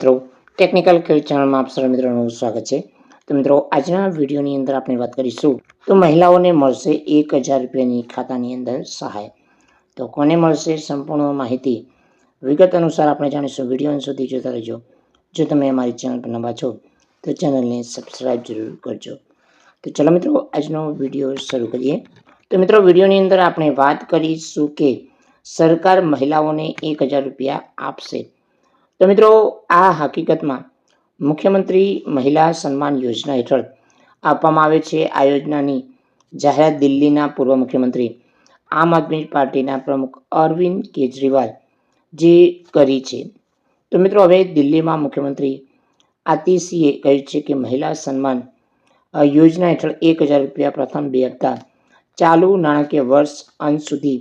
મિત્રો ટેકનિકલ ખેડૂત ચેનલમાં આપ સર્વ મિત્રોનું સ્વાગત છે. તો મિત્રો, આજના વિડીયોની અંદર આપણે વાત કરીશું તો મહિલાઓને મળશે એક હજાર રૂપિયાની ખાતાની અંદર સહાય. તો કોને મળશે સંપૂર્ણ માહિતી વિગત અનુસાર આપણે જાણીશું. વીડિયો સુધી જોતા રહેજો. જો તમે અમારી ચેનલ પર નવા છો, તો ચેનલને સબસ્ક્રાઈબ જરૂર કરજો. તો ચલો મિત્રો, આજનો વીડિયો શરૂ કરીએ. તો મિત્રો, વિડીયોની અંદર આપણે વાત કરીશું કે સરકાર મહિલાઓને એક હજાર રૂપિયા આપશે. તો મિત્રો, આ હકીકતમાં મુખ્યમંત્રી મહિલા સન્માન યોજના હેઠળ આપવામાં આવે છે. આ યોજનાની જાહેરાત દિલ્હીના પૂર્વ મુખ્યમંત્રી આમ આદમી પાર્ટીના પ્રમુખ અરવિંદ કેજરીવાલ જે કરી છે. તો મિત્રો, હવે દિલ્હીમાં મુખ્યમંત્રી આતિશીએ કહ્યું છે કે મહિલા સન્માન યોજના હેઠળ એક હજાર રૂપિયા પ્રથમ બે હપ્તા ચાલુ નાણાકીય વર્ષ અંત સુધી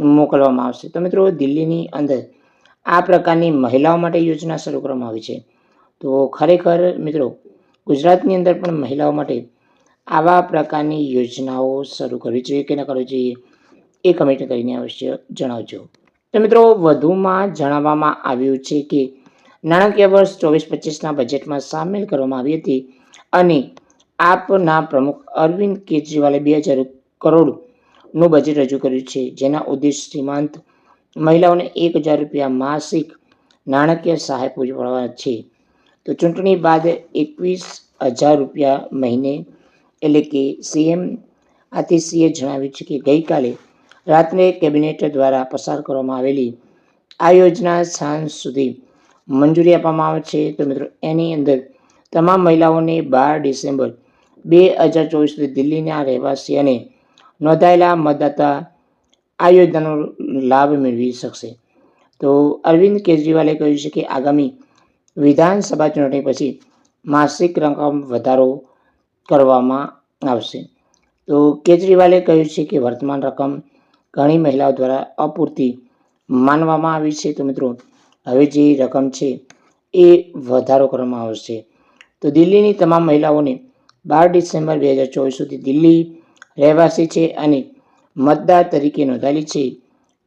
મોકલવામાં આવશે. તો મિત્રો, દિલ્હીની અંદર આ પ્રકારની મહિલાઓ માટે યોજના શરૂ કરવામાં આવી છે. તો ખરેખર મિત્રો, ગુજરાતની અંદર પણ મહિલાઓ માટે આવા પ્રકારની યોજનાઓ શરૂ કરવી જોઈએ કે ન કરવી જોઈએ એ કમેન્ટ કરીને અવશ્ય જણાવજો. તો મિત્રો, વધુમાં જણાવવામાં આવ્યું છે કે નાણાકીય વર્ષ ચોવીસ પચીસના બજેટમાં સામેલ કરવામાં આવી હતી અને આપના પ્રમુખ અરવિંદ કેજરીવાલે બે હજાર કરોડનું બજેટ રજૂ કર્યું છે, જેના ઉદ્દેશ સીમાંત મહિલાઓને એક હજાર રૂપિયા માસિક નાણાકીય સહાય પૂરી છે. તો ચૂંટણી બાદ એકવીસ હજાર રૂપિયા મહિને, એટલે કે સીએમ આતિશીએ જણાવ્યું છે કે ગઈકાલે રાત્રે કેબિનેટ દ્વારા પસાર કરવામાં આવેલી આ યોજના સાંજ સુધી મંજૂરી આપવામાં આવે છે. તો મિત્રો, એની અંદર તમામ મહિલાઓને બાર ડિસેમ્બર બે હજાર ચોવીસ સુધી દિલ્હીના રહેવાસી અને નોંધાયેલા મતદાતા આ યોજનાનો લાભ મેળવી શકશે. તો અરવિંદ કેજરીવાલે કહ્યું છે કે આગામી વિધાનસભા ચૂંટણી પછી માસિક રકમ વધારો કરવામાં આવશે. તો કેજરીવાલે કહ્યું છે કે વર્તમાન રકમ ઘણી મહિલાઓ દ્વારા અપૂરતી માનવામાં આવી છે. તો મિત્રો, હવે જે રકમ છે એ વધારો કરવામાં આવશે. તો દિલ્હીની તમામ મહિલાઓને બાર ડિસેમ્બર બે હજાર ચોવીસ સુધી દિલ્હી રહેવાસી છે અને મતદાર તરીકે નોંધાયેલી છે.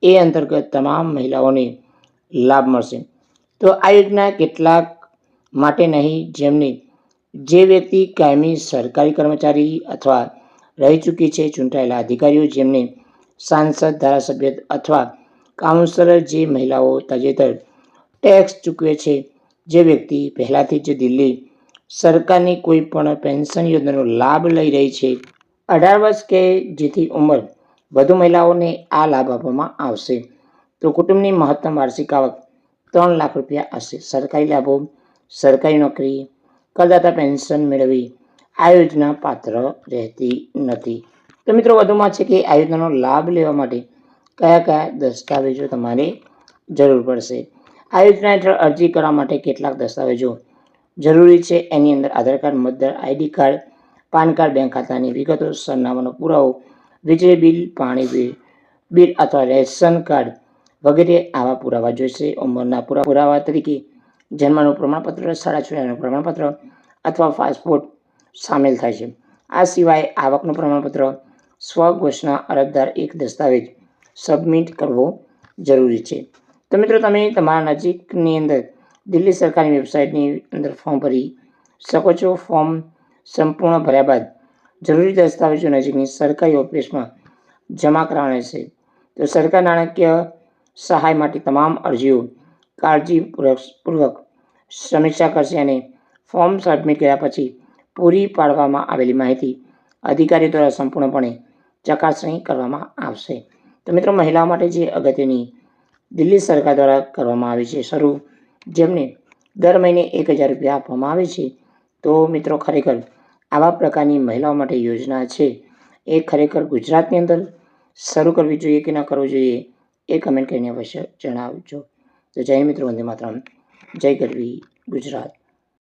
એ અંતર્ગત તમામ મહિલાઓને લાભ મળશે. તો આ યોજના કેટલાક માટે નહીં, જેમને જે વ્યક્તિ કાયમી સરકારી કર્મચારી અથવા રહી ચૂકી છે, ચૂંટાયેલા અધિકારીઓ, જેમને સાંસદ, ધારાસભ્ય અથવા કાઉન્સિલર જે મહિલાઓ તાજેતર ટેક્સ ચૂકવે છે, જે વ્યક્તિ પહેલાંથી જ દિલ્હી સરકારની કોઈ પણ પેન્શન યોજનાનો લાભ લઈ રહી છે. અઢાર વર્ષ કે જેથી ઉંમર વધુ મહિલાઓને આ લાભ આપવામાં આવશે. તો કુટુંબની મહત્તમ વાર્ષિક આવક ત્રણ લાખ રૂપિયા હશે. સરકારી લાભો, સરકારી નોકરી, કરદાતા પેન્શન મેળવી આ યોજના પાત્ર રહેતી નથી. તો મિત્રો, વધુમાં છે કે આ યોજનાનો લાભ લેવા માટે કયા કયા દસ્તાવેજો તમારે જરૂર પડશે? આ યોજના હેઠળ અરજી કરવા માટે કેટલાક દસ્તાવેજો જરૂરી છે? એની અંદર આધાર કાર્ડ, મતદાર ID card, PAN card, bank ખાતાની વિગતો, સરનામાનો પુરાવો વીજળી બિલ, પાણી બિલ બિલ અથવા રેશન કાર્ડ વગેરે આવા પુરાવા જોઈશે. ઉંમરના પુરા, પુરાવા તરીકે જન્મનું પ્રમાણપત્ર, શાળા છોડ્યાનું પ્રમાણપત્ર અથવા પાસપોર્ટ સામેલ થાય છે. આ સિવાય આવકનું પ્રમાણપત્ર, સ્વઘોષણા, અરજદાર એક દસ્તાવેજ સબમિટ કરવો જરૂરી છે. તો મિત્રો, તમે તમારા નજીકની અંદર દિલ્હી સરકારની વેબસાઇટની અંદર ફોર્મ ભરી શકો છો. ફોર્મ સંપૂર્ણ ભર્યા બાદ જરૂરી દસ્તાવેજો નજીકની સરકારી ઓફિસમાં જમા કરાવવાની છે. તો સરકાર નાણાકીય સહાય માટે તમામ અરજીઓ કાળજીપૂર્વક સમીક્ષા કરશે અને ફોર્મ સબમિટ કર્યા પછી પૂરી પાડવામાં આવેલી માહિતી અધિકારી દ્વારા સંપૂર્ણપણે ચકાસણી કરવામાં આવશે. તો મિત્રો, મહિલાઓ માટે જે અગત્યની દિલ્હી સરકાર દ્વારા કરવામાં આવી છે શરૂ, જેમને દર મહિને એક હજાર રૂપિયા આપવામાં આવે છે, તો મિત્રો ખરેખર આવા પ્રકારની મહિલાઓ માટે યોજના છે. એ ખરેખર ગુજરાતની અંદર શરૂ કરવી જોઈએ કે ના કરવું જોઈએ એ કમેન્ટ કરીને અવશ્ય જણાવજો. તો જય મિત્રો, વંદે માતરમ. જય ગરવી ગુજરાત.